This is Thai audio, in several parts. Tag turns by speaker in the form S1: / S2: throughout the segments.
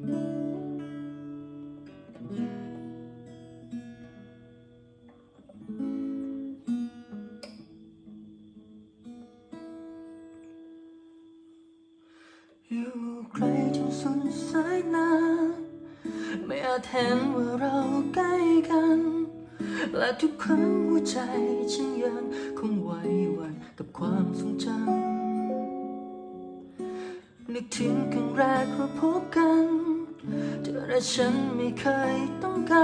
S1: อยู่ไกลจนสุดสายตาไม่อาจเห็นว่าเราใกล้กัน และทุกครั้งหัวใจฉันยังคงไหวหวันกับความทรงจำ นึกถึงครั้งแรกเราพบกันเธอและฉันไม่เคยต้องไกล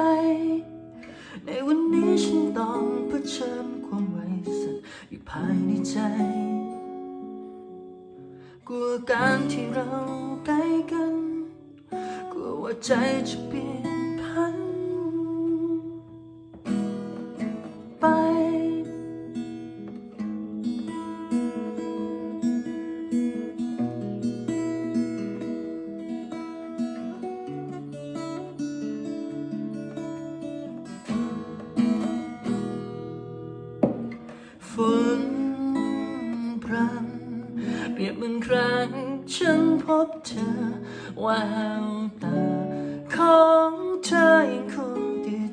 S1: ในวันนี้ฉันต้องเผชิญความไว้สั่นอยู่ภายในใจ กลัวการที่เราใกล้กัน กลัวว่าใจจะเปลี่ยน ฝนพรำเปรียบเหมือนครั้งฉันพบเธอแววตาของเธอยังคงติด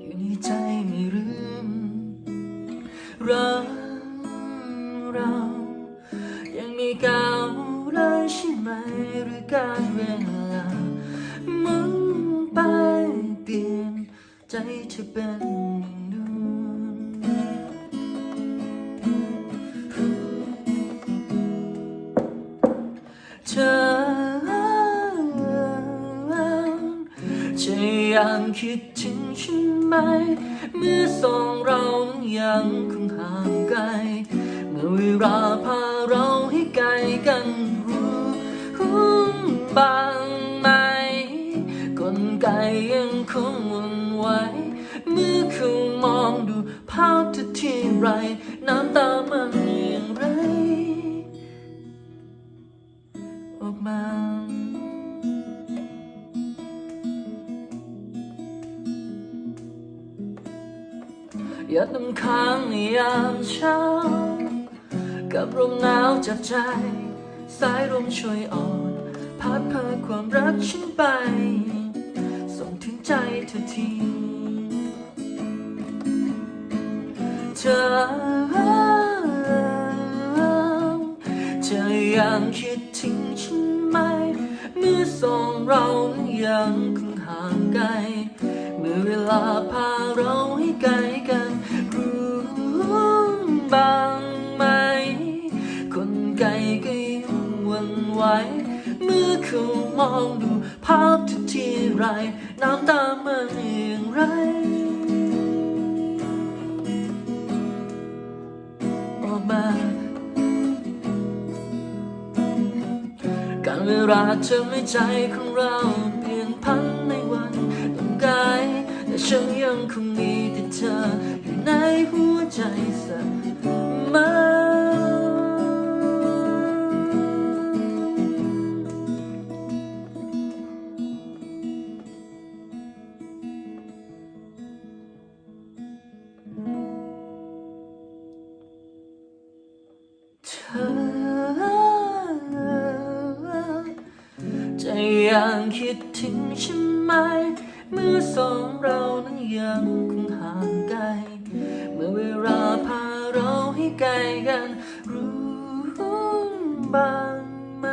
S1: อยู่ในใจไม่ลืมรักเรายังมีเก่าเลยใช่ไหมหรือการเวลามุนไปเปลี่ยนใจเธอเป็น ยังคิดถึงฉันไหม เมื่อสองเรานั้นยังคงห่างไกล เมื่อเวลาพาเราให้ไกลกันรู้รู้บ้าง ย่าต้องค้างในยามเช้า กับลมหนาวจากใจ สายลมช่วยอ่อนพัดพาความรักฉันไป ส่งถึงใจเธอทีเธอเธอยังคิดถึงฉันไหมเมื่อสองเรานั้นยังคงห่างไกล เมื่อเวลาพาเราให้ไกล เมื่อเขามองดูภาพเธอที่ไร น้ำตามันอย่างไร ออกมา การเวลาเธอไม่ใจของเราเปลี่ยนพันในวันต้องกายแต่ฉันยังคงมีแต่เธออยู่ในหัวใจเสมอ ยังคิดถึงฉันไหมเมื่อสองเรานั้นยังคงห่างไกล เมื่อเวลาพาเราให้ไกลกัน รู้บ้างไหม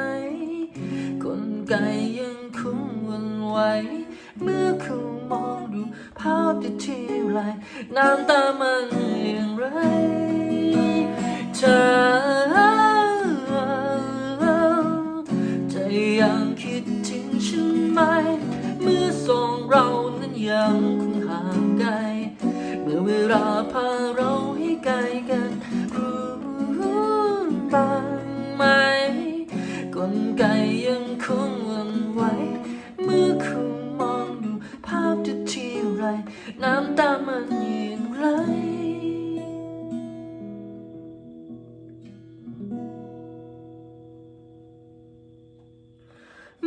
S1: คนไกลยังคงวันไหวเมื่อเขามองดูภาพที่ทีไรน้ำตามันอย่างไรเธอ เมื่อเวลาพาเราให้ไกลกัน รู้บ้างไหมกลไกยังคงวันไหวเมื่อคุณมองดูภาพทุกทีไร น้ำตามันยังไหล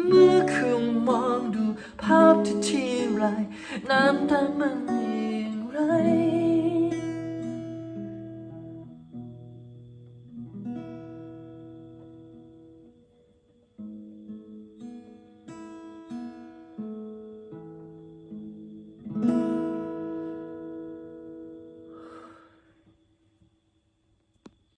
S1: เมื่อคุณมองดูภาพที่ทีไรน้ำตามัน